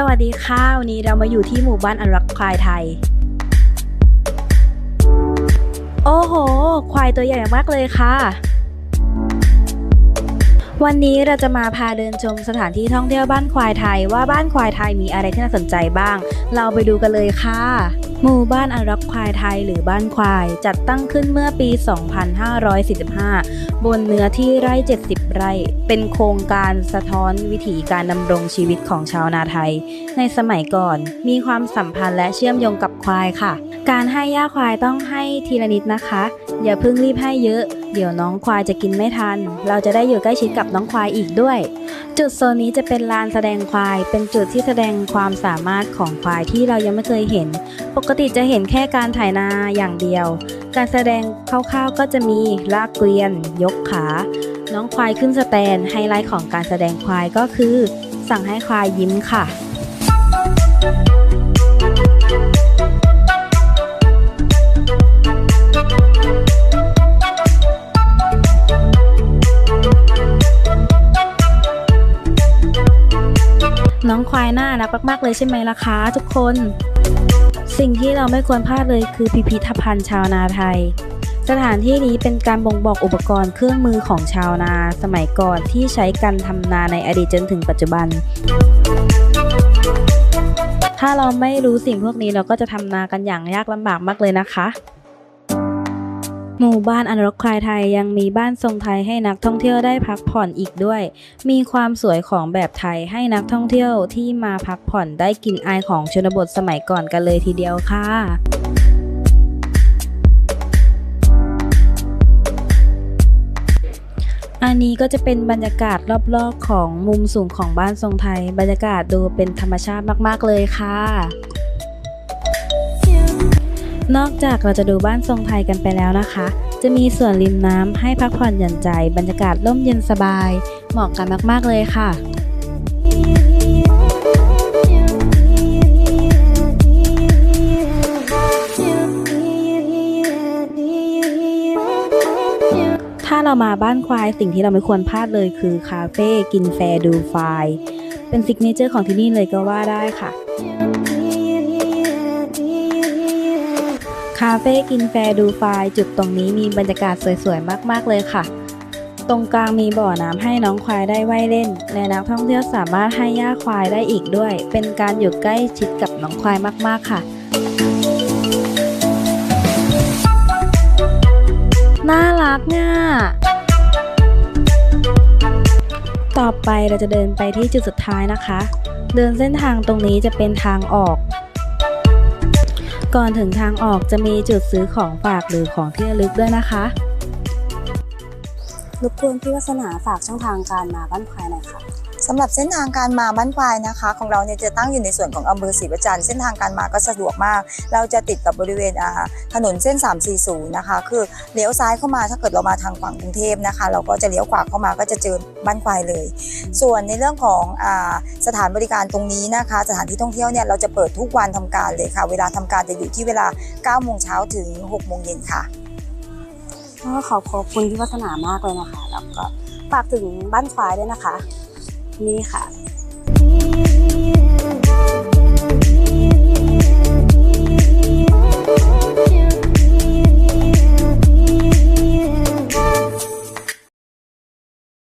สวัสดีค่ะ วันนี้เรามาอยู่ที่หมู่บ้านอนุรักษ์ควายไทย โอ้โห ควายตัวใหญ่มากเลยค่ะ วันนี้เราจะมาพาเดินชมสถานที่ท่องเที่ยวบ้านควายไทย ว่าบ้านควายไทยมีอะไรที่น่าสนใจบ้าง เราไปดูกันเลยค่ะ หมู่บ้านอนุรักษ์ควายไทยหรือบ้านควาย จัดตั้งขึ้นเมื่อปี 2545 บนเนื้อที่ไร่ 70 ไร่ เป็นโครงการสะท้อนวิถีการดำรงชีวิตของชาวนาไทย ในสมัยก่อนมีความสัมพันธ์และเชื่อมโยงกับควายค่ะ การให้หญ้าควายต้องให้ทีละนิดนะคะ อย่าเพิ่งรีบให้เยอะ เดี๋ยวน้องควายจะกินไม่ทัน เราจะได้อยู่ใกล้ชิดกับน้องควายอีกด้วย จุดโซนนี้จะเป็นลานแสดงควาย เป็นจุดที่แสดงความสามารถของควายที่เรายังไม่เคยเห็น ปกติจะเห็นแค่การถ่ายนาอย่างเดียว การแสดงคร่าวๆก็จะมีลากเกวียน ยกขา น้องควายขึ้นสแตน ไฮไลท์ของการแสดงควายก็คือ สั่งให้ควายยิ้มค่ะ น้องควายน่ารักมาก ๆ เลยใช่ไหมล่ะคะทุกคน สิ่งที่เราไม่ควรพลาดเลยคือพิพิธภัณฑ์ชาวนาไทย สถานที่นี้เป็นการบ่งบอกอุปกรณ์เครื่องมือของชาวนาสมัยก่อนที่ใช้กันทำนาในอดีตจนถึงปัจจุบัน ถ้าเราไม่รู้สิ่งพวกนี้เราก็จะทำนากันอย่างยากลำบากมากเลยนะคะ หมู่บ้านอนุรักษ์ควายไทยยังมีบ้านทรงไทยให้นักท่องเที่ยวได้พักผ่อนอีกด้วย มีความสวยของแบบไทยให้นักท่องเที่ยวที่มาพักผ่อนได้กลินอายของชนบทสมัยก่อนกันเลยทีเดียวค่ะอันนี้ก็จะเป็นบรรยากาศรอบๆของมุมสูงของบ้านทรงไทย บรรยากาศดูเป็นธรรมชาติมากๆเลยค่ะ นอกจากเราจะดูบ้านทรงไทยกันไปแล้วนะคะ จะมีส่วนริมน้ำให้พักผ่อนหย่อนใจ บรรยากาศร่มเย็นสบาย เหมาะกันมากๆเลยค่ะถ้าเรามาบ้านควายสิ่งที่เราไม่ควรพลาดเลยคือคาเฟ่กินแฟร์ดูไฟเป็นซิกเนเจอร์ของที่นี่เลยก็ว่าได้ค่ะ คาเฟ่กินแฟร์ดูไฟจุดตรงนี้มีบรรยากาศสวยๆ มากๆ เลยค่ะ ตรงกลางมีบ่อน้ำให้น้องควายได้ว่ายเล่น และนักท่องเที่ยวสามารถให้ย่าควายได้อีกด้วย เป็นการอยู่ใกล้ชิดกับน้องควายมากๆค่ะ น่ารักง่ะต่อไปเราจะเดินไปที่จุดสุดท้ายนะคะ เดินเส้นทางตรงนี้จะเป็นทางออก ก่อนถึงทางออกจะมีจุดซื้อของฝากหรือของที่ระลึกด้วยนะคะ รบกวนพี่วัสนาฝากช่องทางการมาบ้านควายหน่อยค่ะสำหรับเส้นทางการมาบ้านควายนะคะ ของเราเนี่ยจะตั้งอยู่ในส่วนของอำเภอศรีประจันทร์เส้นทางการมาก็สะดวกมาก เราจะติดกับบริเวณถนนเส้น 340 นะคะ คือเลี้ยวซ้ายเข้ามาถ้าเกิดเรามาทางฝั่งกรุงเทพนะคะ เราก็จะเลี้ยวขวาเข้ามาก็จะเจอบ้านควายเลย ส่วนในเรื่องของอสถานบริการตรงนี้นะคะ สถานที่ท่องเที่ยวเนี่ยเราจะเปิดทุกวันทำการเลยค่ะ เวลาทำการจะอยู่ที่เวลา9โมงเช้าถึง6โมงเย็นค่ะ ก็ขอขอบคุณพี่วัฒนามากเลยนะคะ แล้วก็ฝากถึงบ้านควายด้วยนะคะ นี่ค่ะ